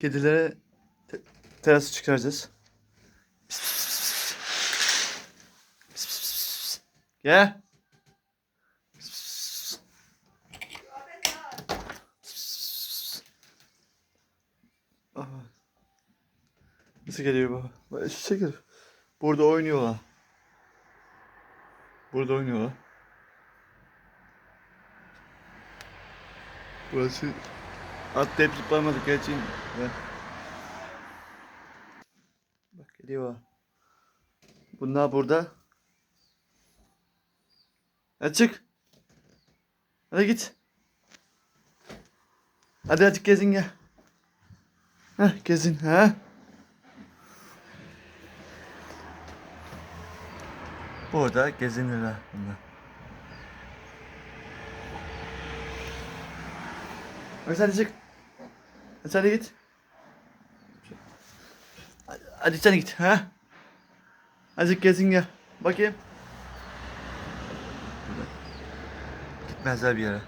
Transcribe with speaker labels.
Speaker 1: Kedilere te- terası çıkaracağız. Pis. Gel. Pis, pis, pis. Pis, pis, pis. Nasıl geliyor? Bak, Şu çekil. Burada oynuyorlar. Burada oynuyorlar. Burası atlayıp zıplamadık. Ya. Bak geliyor. Bunlar burada. Hadi çık. Hadi git. Hadi hadi gezin gel. Heh gezin ha. Burada gezinirler bunlar. Hadi hadi çık. Hadi sen de git. Hadi, sen de git ha. Hadi gezin gel. Bakayım. Gitmezler bir yere.